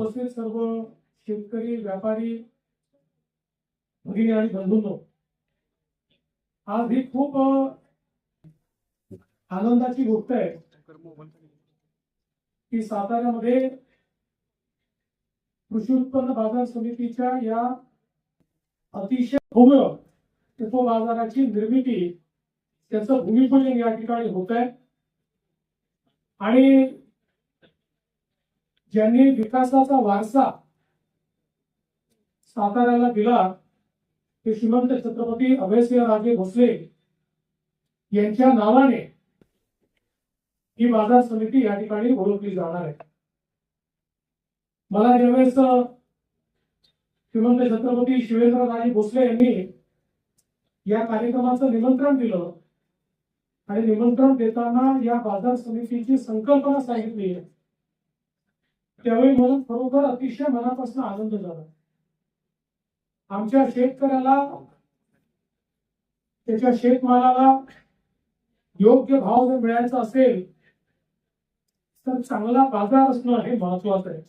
उपस्थित सर्व शेतकरी व्यापारी भगिनी आणि बंधूंनो आज ही खूप आनंदाची गोष्ट आहे की साताऱ्यामध्ये कृषी उत्पन्न बाजार समितीच्या या अतिशय भव्य उपबाजाराची निर्मिती त्याचं भूमिपूजन या ठिकाणी होत आहे आणि ज्यांनी विकासाचा वारसा साताऱ्याला दिला ते श्रीमंत छत्रपती अभयसिंह राजे भोसले यांच्या नावाने ही बाजार समिती या ठिकाणी ओळखली जाणार आहे. मला ज्यावेळेस श्रीमंत छत्रपती शिवेंद्रराजे भोसले यांनी या कार्यक्रमाचं निमंत्रण दिलं आणि निमंत्रण देताना या बाजार समितीची संकल्पना सांगितली त्यावेळी मला खरोखर अतिशय मनापासून आनंद झाला. आमच्या शेतकऱ्याला त्याच्या शेतमालाला योग्य भाव जर मिळायचा असेल तर चांगला बाजार असणं हे महत्वाचं आहे.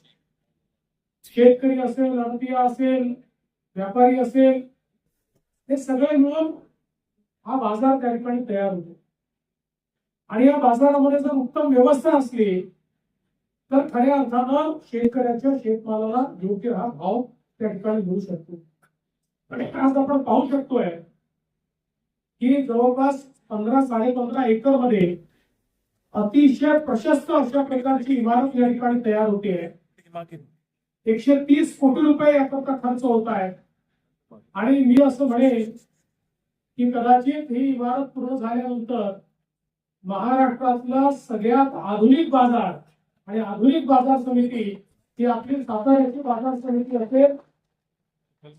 शेतकरी असेल अडतिया असेल व्यापारी असेल हे सगळे मिळून हा बाजार त्या ठिकाणी तयार होतो. आणि या बाजारामध्ये जर उत्तम व्यवस्था असली तर खऱ्या अर्थानं शेतकऱ्याच्या शेतमालाला योग्य हा भाव त्या ठिकाणी मिळू शकतो. आणि आज आपण पाहू शकतोय की जवळपास पंधरा साडे पंधरा एकरमध्ये अतिशय प्रशस्त अशा प्रकारची इमारत या ठिकाणी तयार होते. एकशे तीस कोटी रुपये याकरता खर्च होत आहे. आणि मी असं म्हणेन की कदाचित ही इमारत पूर्ण झाल्यानंतर महाराष्ट्रातला सगळ्यात आधुनिक बाजार आणि आधुनिक बाजार समिती ही आपली साताऱ्याची बाजार समिती असेल.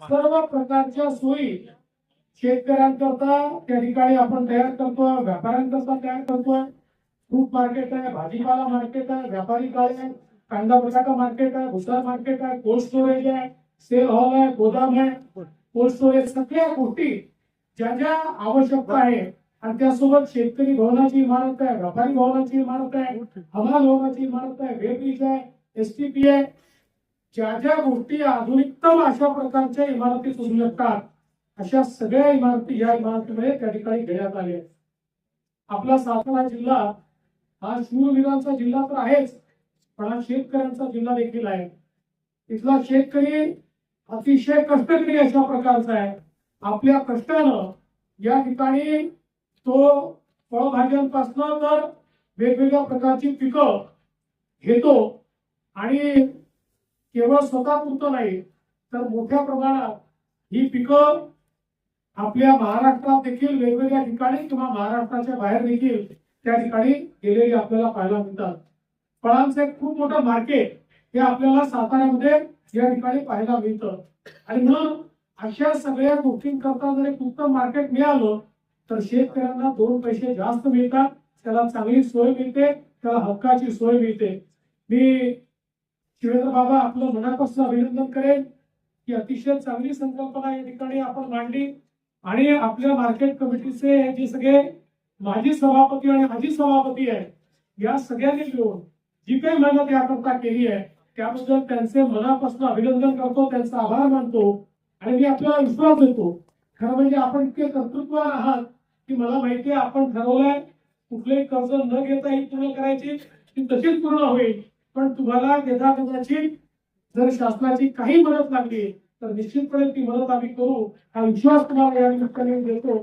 सर्व प्रकारच्या सोयी शेतकऱ्यांकरता त्या ठिकाणी आपण तयार करतोय व्यापाऱ्यांकरता तयार करतोय फ्रूट मार्केट आहे भाजीपाला मार्केट आहे व्यापारी काय आहे कांदा बटाटा मार्केट आहे भुसार मार्केट आहे कोल्ड स्टोरेज आहे सेल हॉल आहे गोदाम आहे. कोल्ड स्टोरेज सगळ्या गोष्टी ज्या ज्या आवश्यकता आहे आणि त्यासोबत शेतकरी भवनाची इमारत आहे व्यापारी भवनाची इमारत आहे हमाल भवनाची इमारत आहे वेब्रिज आहे एस टी पी आहे. ज्या ज्या गोष्टी आधुनिकतम अशा प्रकारच्या इमारती सुरू शकतात अशा सगळ्या इमारती या इमारतीमध्ये त्या ठिकाणी घेण्यात आल्या आहेत. आपला सातारा जिल्हा हा शूरवीरांचा जिल्हा तर आहेच पण हा शेतकऱ्यांचा जिल्हा देखील आहे. इथला शेतकरी अतिशय कष्टकरी अशा प्रकारचा आहे. आपल्या कष्टानं या ठिकाणी तो फळभाज्यांपासनं तर वेगवेगळ्या प्रकारची पिकं घेतो. आणि केवळ स्वतः पुरतं नाही तर मोठ्या प्रमाणात ही पिकं आपल्या महाराष्ट्रात देखील वेगवेगळ्या ठिकाणी किंवा महाराष्ट्राच्या बाहेर देखील त्या ठिकाणी गेलेली आपल्याला पाहायला मिळतात. फळांचं एक खूप मोठं मार्केट हे आपल्याला साताऱ्यामध्ये या ठिकाणी पाहायला मिळतं. आणि म्हणून अशा सगळ्या गोष्टींकरता जर एक उत्तम मार्केट मिळालं तर शेतकऱ्यांना दोन पैसे जास्त मिळतात त्याला चांगली सोय मिळते त्याला हक्काची सोय मिळते. मी शिवेंद्र बाबा आपलं मनापासून अभिनंदन करेन की अतिशय चांगली संकल्पना या ठिकाणी आपण मांडली. आणि आपल्या मार्केट कमिटीचे जे सगळे माजी सभापती आणि माजी सभापती आहेत या सगळ्यांनी मिळून जी काही मेहनत याकरता केली आहे त्याबद्दल त्यांचे मनापासून अभिनंदन करतो त्यांचा आभार मानतो. आणि मी आपल्याला विश्वास देतो. खरं म्हणजे आपण इतके कर्तृत्वान आहात की मला माहिती आहे आपण ठरवलंय कुठलंही कर्ज न घेता ही पूर्ण करायची ती तशीच पूर्ण होईल. पण तुम्हाला यथा कदाचित जर शासनाची काही मदत लागली तर निश्चितपणे ती मदत आम्ही करू. हा विश्वास तुम्हाला या निमित्ताने देतो.